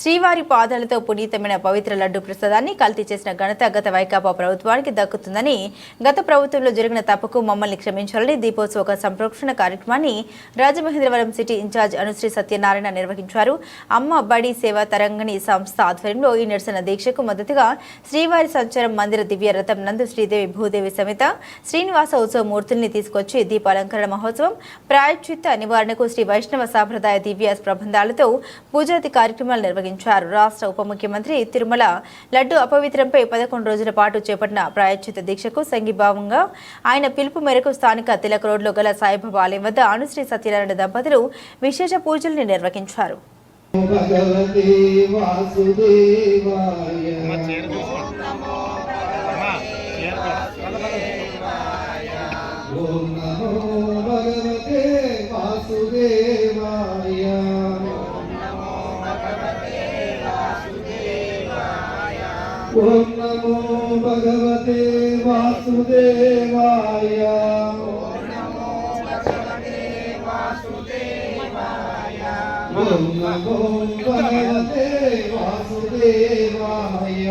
శ్రీవారి పాదాలతో పునీతమైన పవిత్ర లడ్డు ప్రసాదాన్ని కల్తీ చేసిన ఘనత గత వైకాపా ప్రభుత్వానికి దక్కుతుందని గత ప్రభుత్వంలో జరిగిన తప్పుకు మమ్మల్ని క్షమించాలని దీపోత్సవ సంప్రోక్షణ కార్యక్రమాన్ని రాజమహేంద్రవరం సిటీ ఇన్ఛార్జ్ అనుశ్రీ సత్యనారాయణ నిర్వహించారు. అమ్మ బడి సేవ తరంగణి సంస్థ ఆధ్వర్యంలో ఈ నిరసన దీక్షకు మద్దతుగా శ్రీవారి సంచారం మందిర దివ్య రథం నందు శ్రీదేవి భూదేవి సమేత శ్రీనివాస ఉత్సవ మూర్తుల్ని తీసుకొచ్చి దీపాలంకరణ మహోత్సవం ప్రాయచిత్త నివారణకు శ్రీ వైష్ణవ సాంప్రదాయ దివ్య ప్రబంధాలతో పూజాది కార్యక్రమాలు నిర్వహించారు. రాష్ట్ర ఉప ముఖ్యమంత్రి తిరుమల లడ్డు అపవిత్రంపై పదకొండు రోజుల పాటు చేపట్టిన ప్రాయశ్చిత దీక్షకు సంఘీభావంగా ఆయన పిలుపు మేరకు స్థానిక తిలక్ రోడ్లో గల సాయిబాబా ఆలయం వద్ద అనుశ్రీ సత్యనారాయణ దంపతులు విశేష పూజల్ని నిర్వహించారు. భగవతే వాసుదేవాయ. ఓం నమో భగవతే వాసుదేవాయ. ఓం నమో భగవతే వాసుదేవాయ.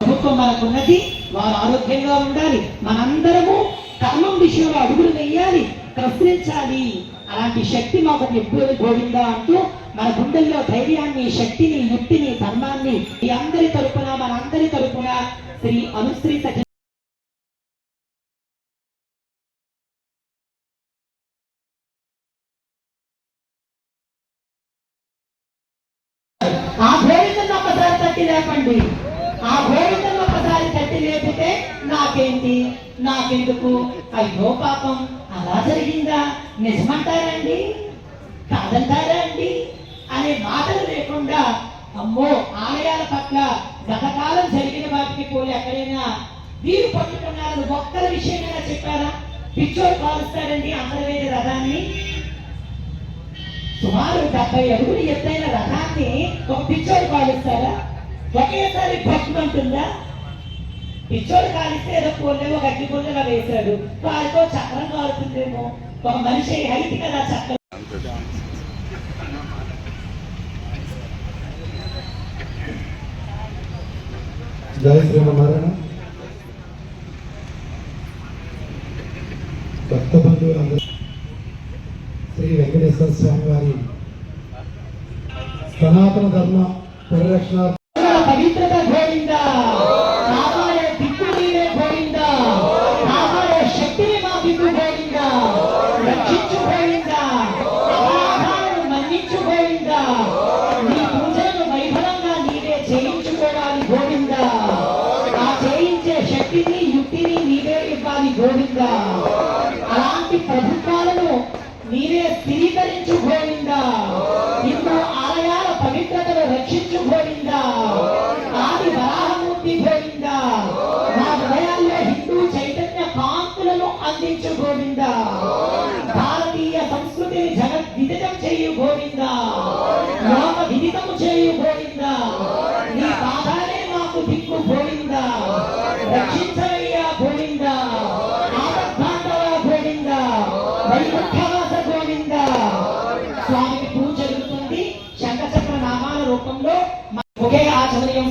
ప్రభుత్వం మనకున్నది వారు ఆరోగ్యంగా ఉండాలి. మనందరము కర్మం విషయంలో అడుగులు వేయాలి ప్రశ్నించాలి. అలాంటి శక్తి మాకు ఎప్పుడు గోవిందా అంటూ మన గుండెల్లో ధైర్యాన్ని శక్తిని యుక్తిని ధర్మాన్ని ఈ అందరి తరపున మనందరి తరపున శ్రీ అనుశ్రీ సఖి ఆ గోవిందం ఒక్కసారి తట్టి లేపండి. ఆ గోవిందం ఒక్కసారి తట్టి లేపితే నాకేంటి? నాకెందుకు? అయ్యో పాపం అలా జరిగిందా? నిజమంటారా అండి కాదంటారా అండి? అనే మాటలు లేకుండా అమ్మో ఆలయాల పట్ల గతకాలం జరిగిన వాటికి పోలి ఎక్కడైనా వీరు పట్టుకున్నారని ఒక్కరి విషయమైనా చెప్పారా? పిచ్చోడు కాలుస్తారండి అందరి రథాన్ని. సుమారు డెబ్బై అడుగులు ఎత్తైన రథాన్ని ఒక పిచ్చోడు కాలుస్తారా ఒకేసారి భక్తుమంటుందా పిచ్చోడు కాలిస్తే ఏదో ఒక అగ్గి పుల్లగా వేశాడు. వారితో చక్రం కాలుతుందేమో. ఒక మనిషి హైట్ కదా చక్రం. జయ శ్రీమన్నారాయణ. భక్త బంధువులందరూ శ్రీ వెంకటేశ్వర స్వామి వారి సనాతన ధర్మ పరిరక్షణ పవిత్రత గోవిందా.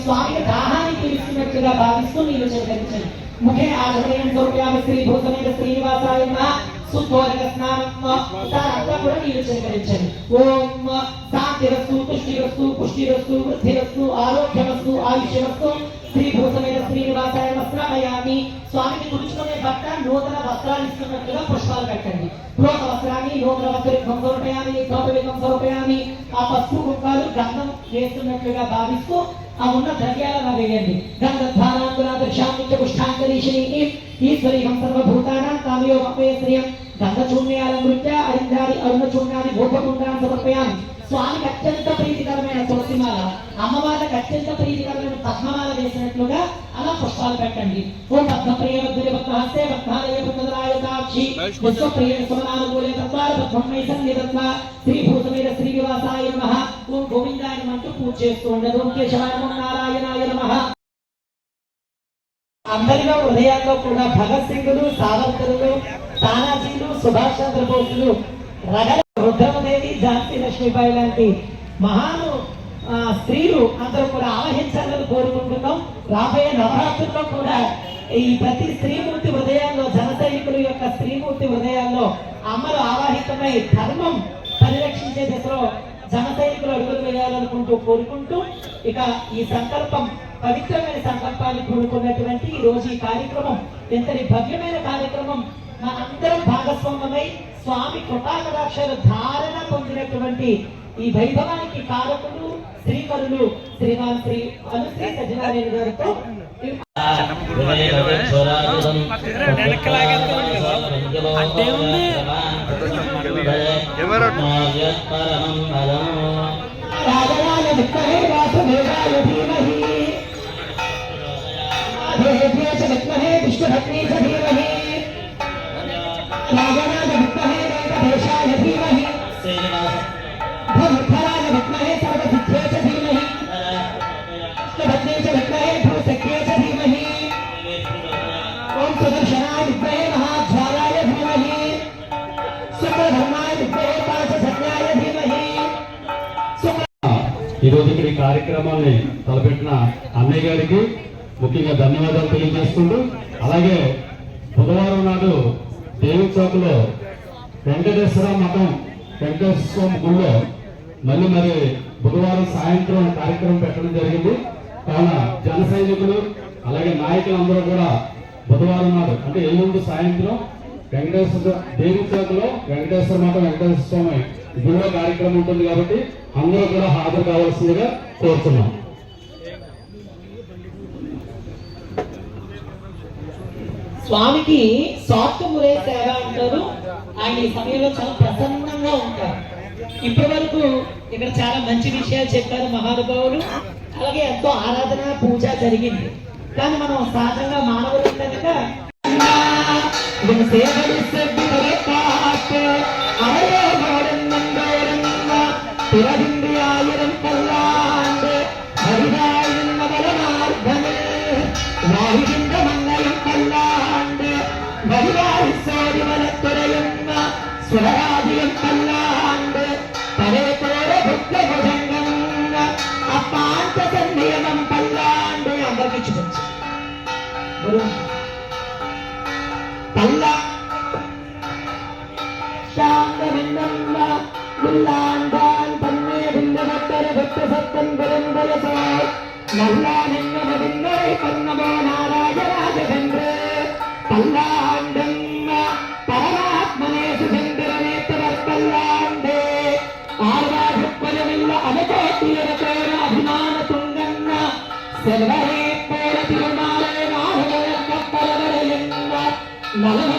స్వామి స్వామికి దాహాన్ని తీరుస్తున్నట్టుగా భావిస్తూ మీరు చెల్లించండి ముఖే ఆచమనీయం స్వరూప్యామి శ్రీ భూతమేద శ్రీనివాసాయ నమః సుబ్బోధక స్నానం అంతా కూడా నీళ్ళు చిలకరించండి ఓం శాంతిరస్తు తుష్టిరస్తు పుష్టిరస్తు వృద్ధిరస్తు ఆరోగ్యమస్తు ఆయుష్యమస్తు శ్రీ భూతమైన శ్రీనివాసాయ వస్త్రామయామి స్వామికి తుడుచుకునే భర్త నూతన వస్త్రాలు ఇస్తున్నట్లుగా పుష్పాలు పెట్టండి. నూతన వస్త్రాన్ని నూతన వస్త్రం స్వరూపయామి గౌరవికం స్వరూపయామి ఆ పసుపు కుక్కలు గంధం వేస్తున్నట్లుగా భావిస్తూ ఆ ఉన్న ద్రవ్యాలను వేయండి గంధధానాంతురాదృశాంత పుష్టాంతరీషిణి ఈశ్వరీహం సర్వభూతానాం కామయో మపే శ్రియం గంధచూర్ణయాల నృత్య అరిందారి అరుణచూర్ణాది భూపకుండాన్ని సమర్పయామి. స్వామికి అత్యంత ప్రీతికరమైన తులసిమాల. అమ్మవారికి అత్యంత ప్రీతికరమైన పద్మమాల వేసినట్లుగా అలా పుష్పాలు పెట్టండి. ఓ పద్మప్రియ వద్దురి భక్త హస్తే భక్తాలయ భక్తరాయతాక్షి విశ్వప్రియ సుమనానుకూల తత్వాల పద్మమై సన్నిధత్వ. శ్రీ భూతమీద శ్రీ వివాసాయ నమః. ఓం గోవిందాయ అంటూ పూజ చేస్తూ ఉండదు. ఓం కేశవాయ నారాయణాయ అందరిలో హృదయాల్లో కూడా భగత్ సింగులు సావర్కరులు తానాజీలు సుభాష్ చంద్రబోసులు రగల రుద్రమదేవి ఝాన్సీ లక్ష్మీబాయి లాంటి మహాను స్త్రీలు అందరూ కూడా ఆవహించాలని కోరుకుంటున్నాం. రాబోయే నవరాత్రుల్లో కూడా ఈ ప్రతి స్త్రీమూర్తి హృదయాల్లో జన సైనికుల యొక్క స్త్రీమూర్తి హృదయాల్లో అమ్మలు ఆవాహితమై ధర్మం పరిరక్షించే దశలో జన సైనికులు అడుగులు వేయాలనుకుంటూ కోరుకుంటూ ఇక ఈ సంకల్పం పవిత్రమైన సంకల్పాన్ని కూడుకున్నటువంటి ఈ రోజు ఈ కార్యక్రమం ఎంతటి భవ్యమైన కార్యక్రమం మనందరం భాగస్వామ్యమై స్వామి కృపాకటాక్షర ధారణ పొందినటువంటి ఈ వైభవానికి కారకులు శ్రీకరులు శ్రీమాన్ శ్రీ అనుశ్రీ సజ్జనారాయణ గారితో రాజరాజ విద్మహే వాసుదేవాయ ధీమహి రాధేభ్యో రోజు ఇక్కడ ఈ కార్యక్రమాన్ని తలపెట్టిన అన్నయ్య గారికి ముఖ్యంగా ధన్యవాదాలు తెలియజేసుకుంటూ అలాగే బుధవారం నాడు దేవి చౌక్లో వెంకటేశ్వర మఠం వెంకటేశ్వర గుళ్ళో మళ్ళీ మరి బుధవారం సాయంత్రం కార్యక్రమం పెట్టడం జరిగింది. కావున జన సైనికులు అలాగే నాయకులందరూ కూడా బుధవారం నాడు అంటే ఎల్లుండి సాయంత్రం వెంకటేశ్వర దేవి చౌక్లో వెంకటేశ్వర మాత వెంకటేశ్వర స్వామి గుళ్ళో కార్యక్రమం ఉంటుంది కాబట్టి అందరూ కూడా హాజరు కావాల్సిందిగా కోరుతున్నాం. స్వామికి సాఫ్ట్ సేవ అంటారు. ఆయన ఈ సమయంలో చాలా ప్రసన్నంగా ఉంటారు. ఇప్పటి వరకు ఇక్కడ చాలా మంచి విషయాలు చెప్పారు మహానుభావులు. అలాగే ఎంతో ఆరాధన పూజ జరిగింది. కానీ మనం సహజంగా మానవులు కనుక vencer é. பெற்ற சத்தன் பெரும்பயசார் நல்லா நின்ன மதிந்தரை கண்ணபா நாராயராஜென்று பல்லாண்டென்ன பரமாத்மனே சுகந்திரமேத்தவர்கல்லாண்டே ஆர்வாகப்பயமில்ல அனுபவத்தியர பேர அபிமான துங்கன்ன செல்வரே போல திருமாலே நாகவரக்கப்பரவரை என்ன நலன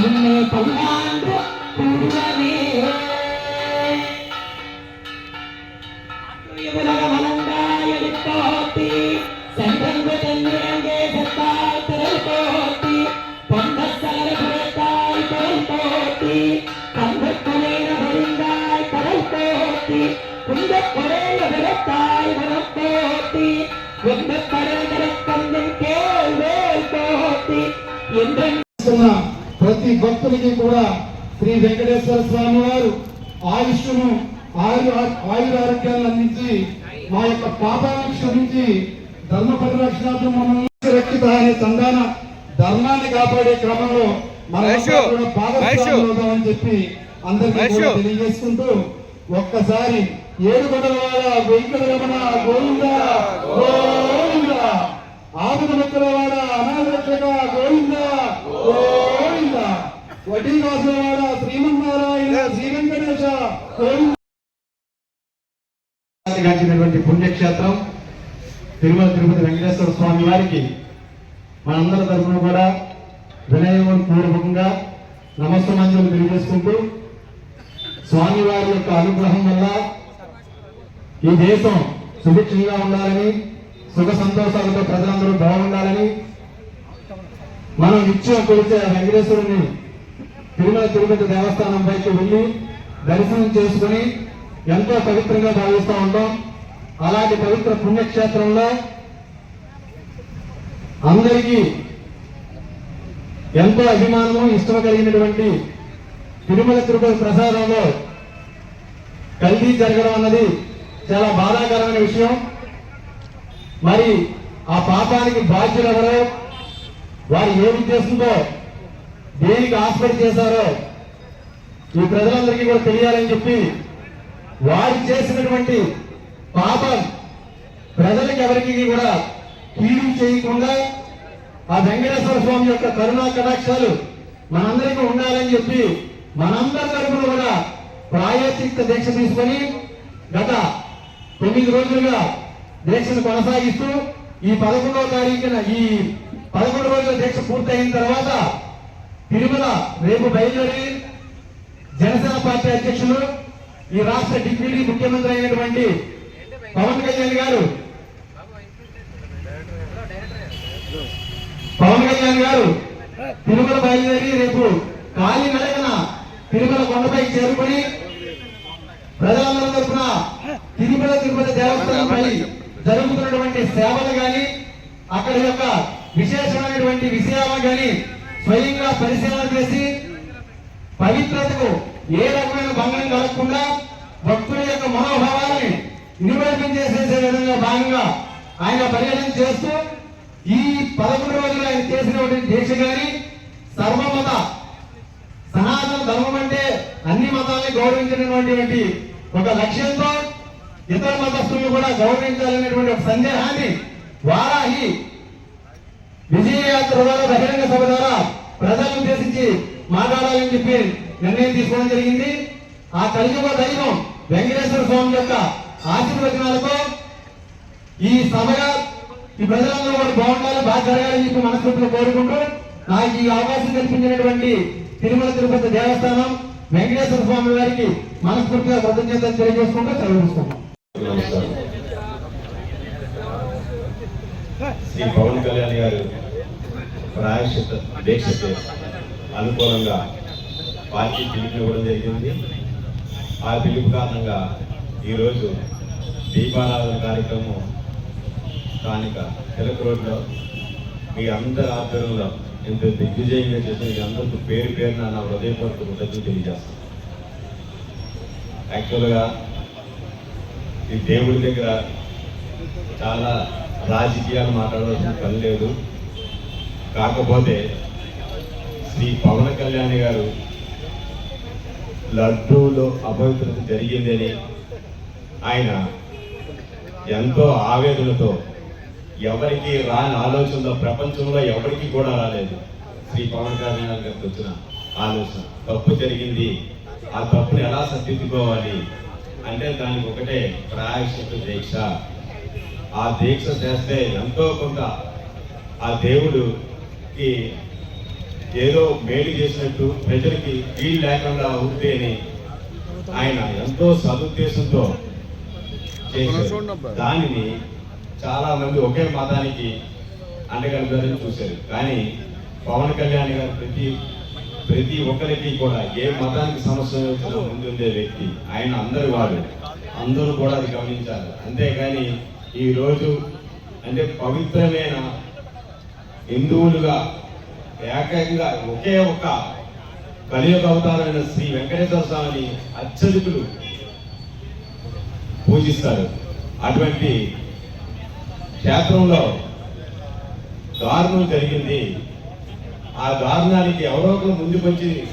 உன்னை பொன்னாண்டு பூரவே உலக வளர்ந்தாய் எழுத்தோத்தி சென்றங்க சென்றங்கே செத்தாய் திரள் போத்தி பொந்த சலர் குறைத்தாய் பொருள் போத்தி தங்க குறைய வருந்தாய் கடல் போத்தி குந்த குறைய விரத்தாய் வரம் போத்தி உந்த பரந்தர ప్రతి భక్తునికి కూడా శ్రీ వెంకటేశ్వర స్వామి వారు ఆయుష్ను ఆయు ఆయురారోగ్యాలను అందించి మా యొక్క పాపాలను క్షమించి ధర్మ పరిరక్షణార్థం మమ్మల్ని రక్షిత అనే చందాన ధర్మాన్ని కాపాడే క్రమంలో మన పాదస్వాములవుతామని చెప్పి అందరికీ తెలియజేసుకుంటూ ఒక్కసారి ఏడు గొడవల గోవింద గోవింద. అనాథ రక్షక గోవింద గోవింద. వడ్డీ కాసులవాడ శ్రీమన్నారాయణ శ్రీ వెంకటేశ పుణ్యక్షేత్రం తిరుమల తిరుపతి వెంకటేశ్వర స్వామి వారికి మనందరి తరఫున కూడా వినయపూర్వకంగా నమస్సమాంజలు తెలియజేసుకుంటూ స్వామి వారి యొక్క అనుగ్రహం వల్ల ఈ దేశం సుభిక్షంగా ఉండాలని సుఖ సంతోషాలతో ప్రజలందరూ బాగుండాలని మనం నిత్యం కొలిచే వెంకటేశ్వరుని తిరుమల తిరుపతి దేవస్థానం పైకి వెళ్ళి దర్శనం చేసుకుని ఎంతో పవిత్రంగా భావిస్తూ ఉంటాం. అలాంటి పవిత్ర పుణ్యక్షేత్రంలో అందరికీ ఎంతో అభిమానము ఇష్టం కలిగినటువంటి తిరుమల తిరుపతి ప్రసాదంలో కల్తీ జరగడం అన్నది చాలా బాధాకరమైన విషయం. మరి ఆ పాపానికి బాధ్యులెవరో వారు ఏ ఉద్దేశంతో దేనికి ఆస్పడి చేశారో ఈ ప్రజలందరికీ కూడా తెలియాలని చెప్పి వారు చేసినటువంటి పాపం ప్రజలకు ఎవరికి కూడా కీడు చేయకుండా ఆ వెంకటేశ్వర స్వామి యొక్క కరుణా కటాక్షాలు మనందరికీ ఉండాలని చెప్పి మనందరి తరపున కూడా ప్రాయచిత్త దీక్ష తీసుకొని గత తొమ్మిది రోజులుగా దీక్షను కొనసాగిస్తూ ఈ పదకొండవ తారీఖున ఈ పదకొండు రోజుల దీక్ష పూర్తయిన తర్వాత తిరుమల రేపు బయలుదేరి జనసేన పార్టీ అధ్యక్షులు ఈ రాష్ట్ర డిప్యూటీ ముఖ్యమంత్రి అయినటువంటి పవన్ కళ్యాణ్ గారు. పవన్ కళ్యాణ్ గారు తిరుమల బయలుదేరి రేపు ఖాళీ నడకన తిరుమల కొండపై చేరుకొని ప్రజలందరి తరఫున తిరుమల తిరుపతి దేవస్థానంపై జరుగుతున్నటువంటి సేవలు కానీ అక్కడి యొక్క విశేషమైనటువంటి విషయాలను కానీ స్వయంగా పరిశీలన చేసి పవిత్రతకు ఏ రకమైన భంగం కలగకుండా భక్తుల యొక్క మనోభావాన్ని నివేదన చేసేసే విధంగా భాగంగా ఆయన పర్యటన చేస్తూ ఈ పదకొండు రోజులు ఆయన చేసినటువంటి దీక్ష గాని సర్వమత సనాతన ధర్మం అంటే అన్ని మతాలని గౌరవించినటువంటి ఒక లక్ష్యంతో ఇతర మతస్థులను కూడా గౌరవించాలనేటువంటి ఒక సందేహాన్ని వారాహి విజయయాత్ర ద్వారా బహిరంగ సభ ద్వారా ప్రజలను ఉద్దేశించి మాట్లాడాలని చెప్పి నిర్ణయం తీసుకోవడం జరిగింది. ఆ కలియుగ దైవం వెంకటేశ్వర స్వామి యొక్క ఆశీర్వచనాలతో ఈ సభగా ఈ ప్రజలందరూ కూడా బాగుండాలి బాగా జరగాలని చెప్పి మనస్ఫూర్తిగా కోరుకుంటూ నాకు ఈ అవకాశం కల్పించినటువంటి తిరుమల తిరుపతి దేవస్థానం వెంకటేశ్వర స్వామి వారికి మనస్ఫూర్తిగా కృతజ్ఞతలు తెలియజేసుకుంటూ సెలవు శ్రీ పవన్ కళ్యాణ్ గారు ప్రాయశ్చిత దీక్షకు అనుకూలంగా పార్టీ పిలుపు జరిగింది. ఆ పిలుపు కారణంగా ఈరోజు దీపారాధన కార్యక్రమం స్థానిక తిలక్ రోడ్లో మీ అందరి ఆధ్వర్యంలో ఇంత దిగ్విజయంగా చేసిన మీ అందరికీ పేరు పేరున నా హృదయపూర్వక కృతజ్ఞతలు తెలియజేస్తాను. యాక్చువల్గా ఈ దేవుడి దగ్గర చాలా రాజకీయాలు మాట్లాడాల్సిన పని లేదు. కాకపోతే శ్రీ పవన్ కళ్యాణ్ గారు లడ్డూలో అపవిత్రత జరిగిందని ఆయన ఎంతో ఆవేదనతో ఎవరికి రాని ఆలోచనలో ప్రపంచంలో ఎవరికి కూడా రాలేదు. శ్రీ పవన్ కళ్యాణ్ గారికి వచ్చిన ఆలోచన. తప్పు జరిగింది. ఆ తప్పును ఎలా సర్దిద్దుకోవాలి? అంటే దానికి ఒకటే ప్రాయశ్చిత్త దీక్ష. ఆ దీక్ష చేస్తే ఎంతో కొంత ఆ దేవుడుకి ఏదో మేలు చేసినట్టు ప్రజలకి వీలు లేకుండా ఉంటే అని ఆయన ఎంతో సదుద్దేశంతో దానిని చాలా మంది ఒకే మతానికి అండగలుగుతారని చూశారు. కానీ పవన్ కళ్యాణ్ గారు ప్రతి ప్రతి ఒక్కరికి కూడా ఏ మతానికి సమస్య వచ్చినా ముందుండే వ్యక్తి. ఆయన అందరి వాడు. అందరూ కూడా అది గమనించాలి అంతేగాని ఈ రోజు అంటే పవిత్రమైన హిందువులుగా ఏకంగా ఒకే ఒక కలియుగ అవతారమైన శ్రీ వెంకటేశ్వర స్వామిని అత్యధికులు పూజిస్తారు. అటువంటి క్షేత్రంలో దారుణం జరిగింది. ఆ దారుణానికి ఎవరో ఒకరు ముందుకొచ్చి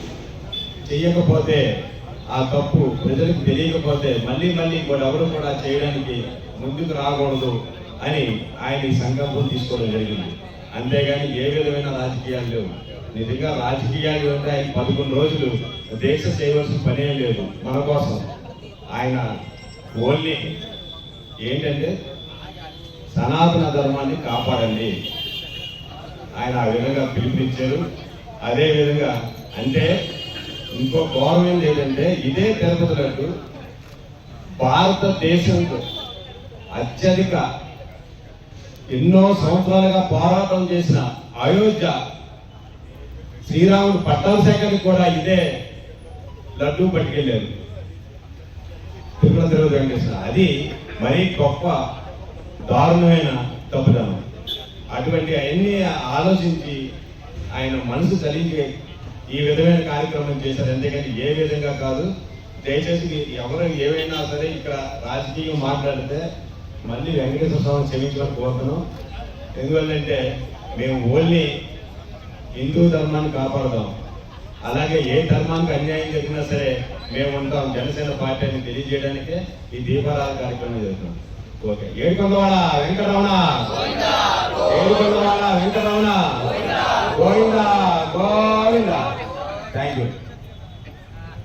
చెయ్యకపోతే ఆ తప్పు ప్రజలకు తెలియకపోతే మళ్ళీ మళ్ళీ కూడా ఎవరు కూడా చేయడానికి ముందుకు రాకూడదు అని ఆయన ఈ సంకల్పం తీసుకోవడం జరిగింది. అంతేగాని ఏ విధమైన రాజకీయాలు లేవు. నిజంగా రాజకీయాలు ఉంటే ఆయన పదకొండు రోజులు దేశ చేయవలసిన పనే లేదు మన కోసం. ఆయన ఓన్లీ ఏంటంటే సనాతన ధర్మాన్ని కాపాడండి. ఆయన ఆ విధంగా పిలిపించారు. అదేవిధంగా అంటే ఇంకో గౌరవం ఏంటంటే ఇదే తిరుపతి లడ్డు భారతదేశంలో అత్యధిక ఎన్నో సంవత్సరాలుగా పోరాటం చేసిన అయోధ్య శ్రీరాముడు పట్టాభిషేకానికి కూడా ఇదే లడ్డు పట్టుకెళ్ళారు. తిరుమల తిరుపతి వెంకటేశ్వర. అది మరీ గొప్ప దారుణమైన తప్పుదనం. అటువంటి అవన్నీ ఆలోచించి ఆయన మనసు చలించే ఈ విధమైన కార్యక్రమం చేశారు. ఎందుకంటే ఏ విధంగా కాదు. దయచేసి ఎవరు ఏవైనా సరే ఇక్కడ రాజకీయం మాట్లాడితే మళ్ళీ వెంకటేశ్వర స్వామి క్షమించమని కోరుతున్నాం. ఎందువల్లంటే మేము ఓన్లీ హిందూ ధర్మాన్ని కాపాడదాం అలాగే ఏ ధర్మానికి అన్యాయం జరిగినా సరే మేము ఉంటాం జనసేన పార్టీ అని తెలియజేయడానికే ఈ దీపారాధన కార్యక్రమం జరుగుతున్నాం ఓకే. ఏడుకొండవాడ వెంకటరమణ. ఏడుకొండవాడ వెంకటరమణ.